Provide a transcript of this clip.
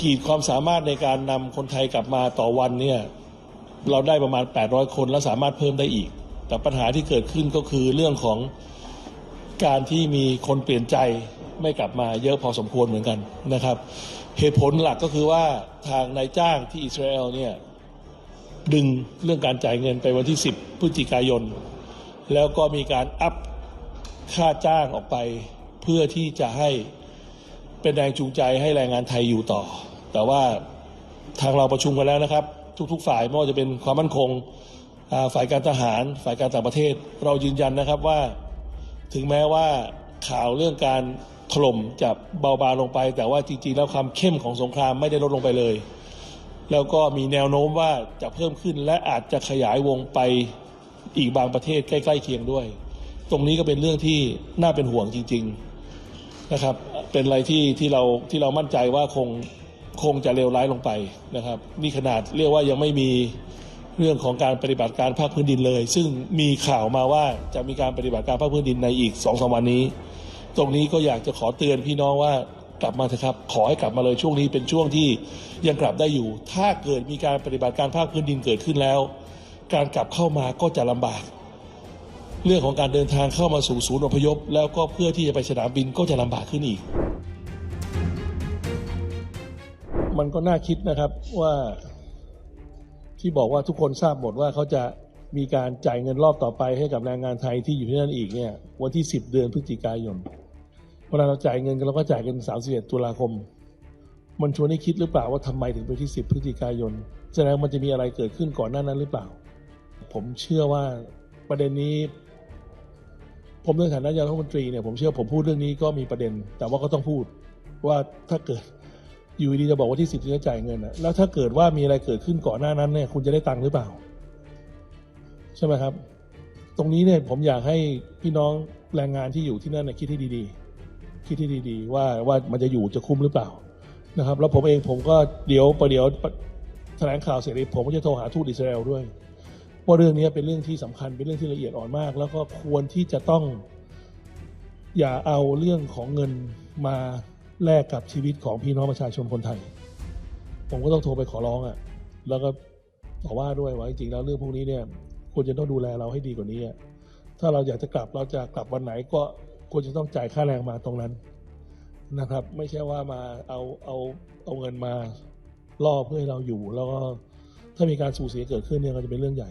ขีดความสามารถในการนำคนไทยกลับมาต่อวันเนี่ยเราได้ประมาณ 800 คนและสามารถเพิ่มได้อีก แต่ปัญหาที่เกิดขึ้นก็คือเรื่องของการที่มีคนเปลี่ยนใจไม่กลับมาเยอะพอสมควรเหมือนกันนะครับ เหตุผลหลักก็คือว่าทางนายจ้างที่อิสราเอลเนี่ยดึงเรื่องการจ่ายเงินไปวันที่ 10 พฤศจิกายน แล้วก็มีการอัพค่าจ้างออกไป เพื่อที่จะให้เป็นแรงจูงใจให้แรงงานไทยอยู่ต่อ แต่ว่าทางเราประชุมกันแล้วนะครับ ทุก ๆ ฝ่ายไม่ว่าจะเป็นความมั่นคงฝ่ายการทหาร ฝ่ายการต่างประเทศ เรายืนยันนะครับว่า ถึงแม้ว่าข่าวเรื่องการถล่มจะเบาบางลงไป แต่ว่าจริงๆแล้วความเข้มของสงครามไม่ได้ลดลงไปเลย แล้วก็มีแนวโน้มว่าจะเพิ่มขึ้นและอาจจะขยายวงไปอีกบางประเทศใกล้ๆเคียงด้วย ตรงนี้ก็เป็นเรื่องที่น่าเป็นห่วงจริง ๆนะครับ เป็นอะไรที่ที่เราที่เรามั่นใจว่าคง คงจะเลวร้ายลงไปนะครับ นี่ขนาดเรียกว่ายังไม่มีเรื่องของการปฏิบัติการภาคพื้นดินเลย ซึ่งมีข่าวมาว่าจะมีการปฏิบัติการภาคพื้นดินในอีกสองสามวันนี้ ตรงนี้ก็อยากจะขอเตือนพี่น้องว่ากลับมาเถอะครับ ขอให้กลับมาเลยช่วงนี้เป็นช่วงที่ยังกลับได้อยู่ ถ้าเกิดมีการปฏิบัติการภาคพื้นดินเกิดขึ้นแล้ว การกลับเข้ามาก็จะลำบาก เรื่องของการเดินทางเข้ามาสู่ศูนย์อพยพ แล้วก็เพื่อที่จะไปสนามบินก็จะลำบากขึ้นอีก มันก็น่าคิดนะครับว่าที่บอกว่าทุกคนทราบหมดว่าเขาจะมีการจ่ายเงินรอบต่อไปให้กับแรงงานไทยที่อยู่ที่นั่นอีกเนี่ยวันที่ 10 เดือนพฤศจิกายนเวลาเราจ่ายเงินกันเราก็จ่ายกัน31ตุลาคม มันชวนให้คิดหรือเปล่าว่าทำไมถึงไปที่ 10 พฤศจิกายนแสดงมันจะมีอะไรเกิดขึ้นก่อนหน้านั้นหรือเปล่า ผมเชื่อว่าประเด็นนี้ ผมในฐานะนายกรัฐมนตรีเนี่ยผมเชื่อผมพูดเรื่องนี้ก็มีประเด็น แต่ว่าก็ต้องพูดว่าถ้าเกิด อยู่ดีจะบอกว่าที่สิบจะจ่ายเงินนะแล้วถ้าเกิดว่ามีอะไรเกิดขึ้นก่อนหน้านั้นเนี่ย คุณจะได้ตังค์หรือเปล่า ใช่ไหมครับ ตรงนี้เนี่ยผมอยากให้พี่น้องแรงงานที่อยู่ที่นั่นเนยคิดให้ดีๆ คิดให้ดีๆ ว่าว่ามันจะอยู่จะคุ้มหรือเปล่านะครับ แล้วผมเองผมก็เดี๋ยวประเดี๋ยวแถลงข่าวเสร็จผมก็จะโทรหาทูตอิสราเอลด้วยว่าเรื่องนี้เป็นเรื่องที่สำคัญเป็นเรื่องที่ละเอียดอ่อนมาก แล้วก็ควรที่จะต้องอย่าเอาเรื่องของเงินมา แลกกับชีวิตของพี่น้องประชาชนคนไทย ผมก็ต้องโทรไปขอร้องอะ่ะ แล้วก็ต่อว่าด้วยว่าจริงๆแล้วเรื่องพวกนี้เนี่ยควรจะต้องดูแลเราให้ดีกว่านี้อะถ้าเราอยากจะกลับเราจะกลับวันไหนก็ควรจะต้องจ่ายค่าแรงมาตรงนั้นนะครับ ไม่ใช่ว่ามาเอาเอาเอาเงินมาล่อเพื่อให้เราอยู่ แล้วก็ถ้ามีการสูญเสียเกิดขึ้นเนี่ยก็จะเป็นเรื่องใหญ่